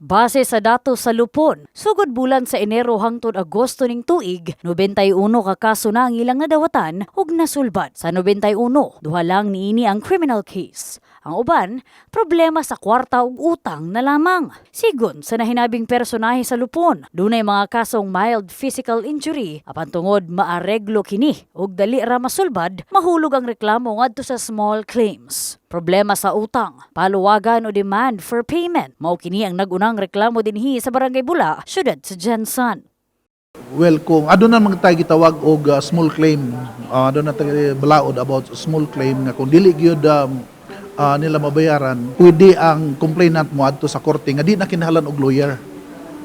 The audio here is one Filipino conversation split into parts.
Base sa datos sa Lupon, sugod bulan sa Enero hangtod Agosto ning tuig, 91 ka kaso na ang ilang nadawatan ug nasulbad. Sa 91, duha lang niini ang criminal case. Ang uban, problema sa kwarta ug utang na lamang. Sigon sa nahinabing personahe sa Lupon, dunay mga kasong mild physical injury apan tungod maareglo kini ug dali ra masulbad, mahulog ang reklamo ngadto sa small claims. Problema sa utang, paluwagan o demand for payment. Mao kini ang nagunang reklamo dinhi sa Barangay Bula, syudad sa Jensan. Well, kung aduna man tayo gitawag og uh, small claim, uh, aduna tayo balaod about small claim nga kung dili gyud um, uh, nila mabayaran, pwede ang complainant mo adto sa korte nga di na kinahanglan og lawyer.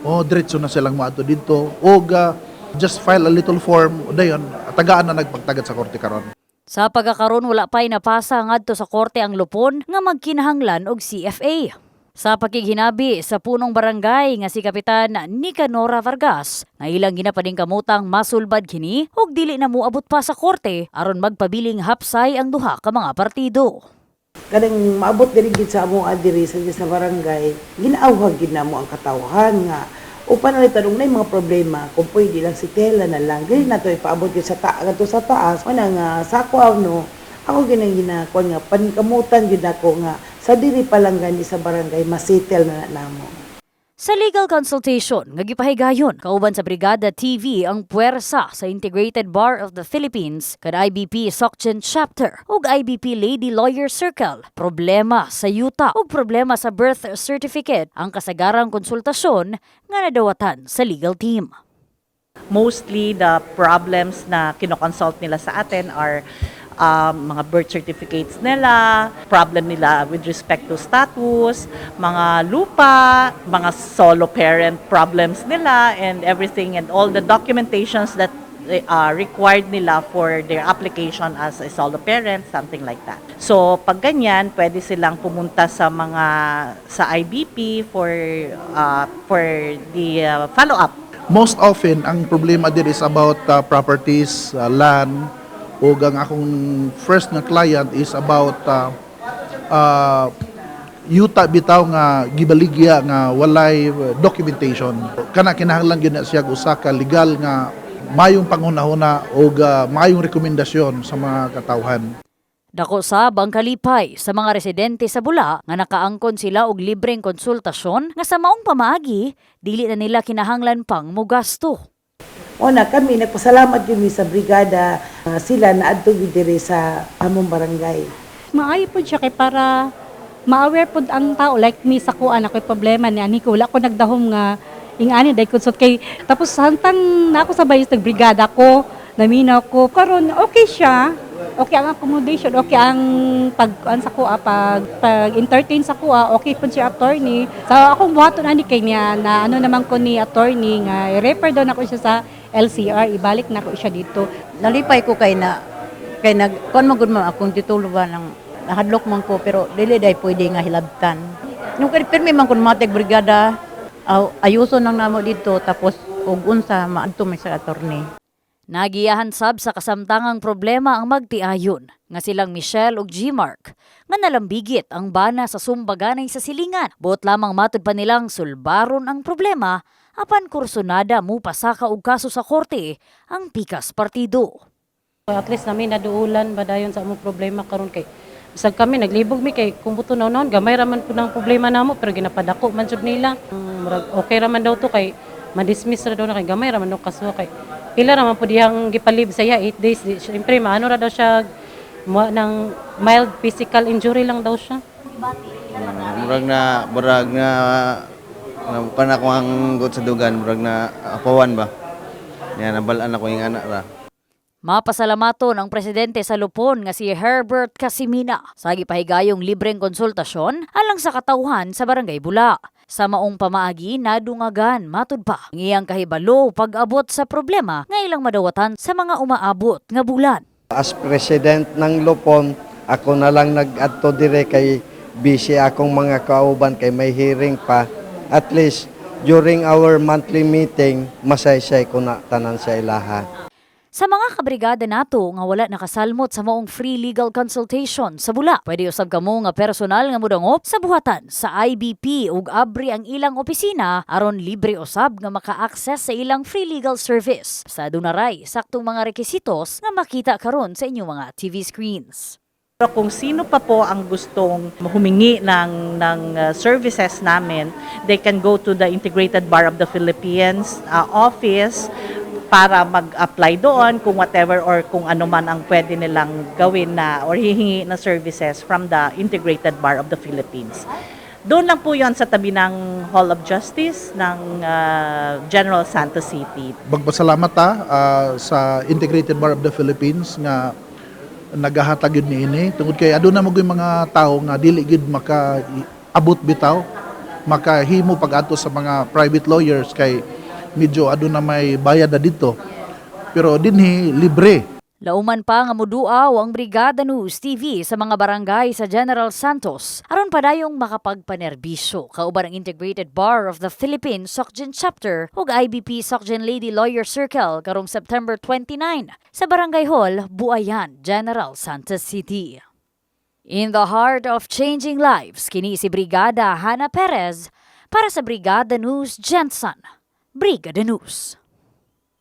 O diretso na silang moadto dito og uh, just file a little form dayon tagaan na nagpagtagad sa korte karon. Sa pagkakaroon wala pa'y napasa ngadto sa korte ang lupon nga magkinahanglan og CFA. Sa pakighinabi sa punong barangay nga si Kapitan Nicanora Vargas, na ilang ginapading kamutang masulbad kini ug dili na moabot pa sa korte aron magpabiling hapsay ang duha ka mga partido. kanang maabot diri gid sa among adiri sa sa barangay ginaawhag gid namo ang katawhan nga upan na tanong na mga problema kung pwede lang si Tela na lang. Dili na to ipaabot gid sa taas ngadto sa taas. Ana nga sa ako no? Ako ginang ginakuan nga panikamutan gid ako nga. Sa diri pa lang gani sa barangay masitel na na namo Sa legal consultation nga gipahigayon kauban sa Brigada TV ang puwersa sa Integrated Bar of the Philippines kad IBP Sokchen Chapter ug IBP Lady Lawyer Circle. Problema sa yuta ug problema sa birth certificate ang kasagarang konsultasyon nga nadawatan sa legal team. mostly the problems na kinoconsult nila sa atin are um, mga birth certificates nila, problem nila with respect to status, mga lupa, mga solo parent problems nila, and everything, and all the documentations that uh, required nila for their application as a solo parent, something like that. So, pag ganyan, pwede silang pumunta sa mga sa IBP for uh, for the uh, follow-up Most often ang problema diri is about uh, properties, uh, land ug ang akong first nga client is about uh, uh, yuta bitaw nga gibaligya nga walay documentation. Kana kinahanglan gyud na siya usa ka legal nga mayong panghuna-huna ug uh, mayong rekomendasyon sa mga katawhan. Dako sab ang kalipay sa mga residente sa Bula nga nakaangkon sila og libreng konsultasyon nga sa maong pamaagi dili na nila kinahanglan pang mugasto. Una kami nagpasalamat yun sa brigada ah, sila na adto diri sa among barangay. Maayo po siya kay para ma-aware po ang tao like me sa kuan ako'y problema ni ani ko wala ko nagdahom nga ingani dai consult kay tapos hantang na ako sa bayis brigada ko naminaw ko. Karon okay siya. Okay ang accommodation okay ang pag an sa kuha pag pag entertain sa kuha okay po siya attorney. Sa akong buhaton ani kay niya na ano naman ko ni attorney nga i-refer daw na siya sa LCR ibalik na ko siya dito. Nalipay ko kay na kay nag kon magud man akong titulo ba ng nahadlok man ko pero dili day pwede nga hilabtan. Yung kay pirmi man kun mateg brigada ayuso nang namo dito tapos ug unsa maadto may sa attorney. Nagiyahan sab sa kasamtangang problema ang magtiayon nga silang Michelle ug G-Mark nga nalambigit ang bana sa sumbaganay sa silingan. Buot lamang matud pa nilang sulbaron ang problema apan kursunada mo pasaka og kaso sa korte ang pikas partido. At least namin naduulan ba dayon sa among problema karon kay Bisag kami naglibog mi kay kung buto na noon gamay raman po ng problema namo pero ginapadako man jud nila. Mm, murag okay raman daw to kay ma-dismiss ra daw na kay gamay raman daw kaso kay pila raman po diyang gipalib sa iya 8 days. Di- Siyempre maano ra daw siya ng mild physical injury lang daw siya. murag na murag na na kana ko ang gut sa dugan murag na apawan ba niya nabalaan ako yung anak ra Mapasalamaton ang presidente sa Lupon nga si Herbert Casimina sa gipahigayong libreng konsultasyon alang sa katawhan sa Barangay Bula. Sa maong pamaagi nadungagan matud pa ang iyang kahibalo pag-abot sa problema nga ilang madawatan sa mga umaabot nga bulan. As president ng Lupon, ako na lang nag-adto dire kay busy akong mga kauban kay may hearing pa. At least during our monthly meeting, masaysay ko na tanan sa ilaha. Sa mga kabrigada nato nga wala nakasalmot sa maong free legal consultation sa bula, pwede usab kamo nga personal nga mudangop sa buhatan sa IBP ug abri ang ilang opisina aron libre usab nga maka-access sa ilang free legal service. Sa dunaray saktong mga rekisitos nga makita karon sa inyong mga TV screens. Pero kung sino pa po ang gustong humingi ng, ng uh, services namin, they can go to the Integrated Bar of the Philippines uh, office para mag-apply doon kung whatever or kung ano man ang pwede nilang gawin na or hihingi na services from the Integrated Bar of the Philippines. Doon lang po yon sa tabi ng Hall of Justice ng uh, General Santos City. Magpasalamat ta ah, sa Integrated Bar of the Philippines nga nagahatag yun niini tungod kay aduna mo mga tao nga dili gid maka abot bitaw makahimo pag-ato sa mga private lawyers kay medyo aduna may bayad na dito. Pero dinhi libre Lauman pa nga muduaw ang Brigada News TV sa mga barangay sa General Santos aron padayong makapagpanerbisyo kauban ang Integrated Bar of the Philippines Sokjin Chapter ug IBP Sokjin Lady Lawyer Circle karong September 29 sa Barangay Hall, Buayan, General Santos City. In the heart of changing lives, kini si Brigada Hana Perez para sa Brigada News Jensen. Brigada News.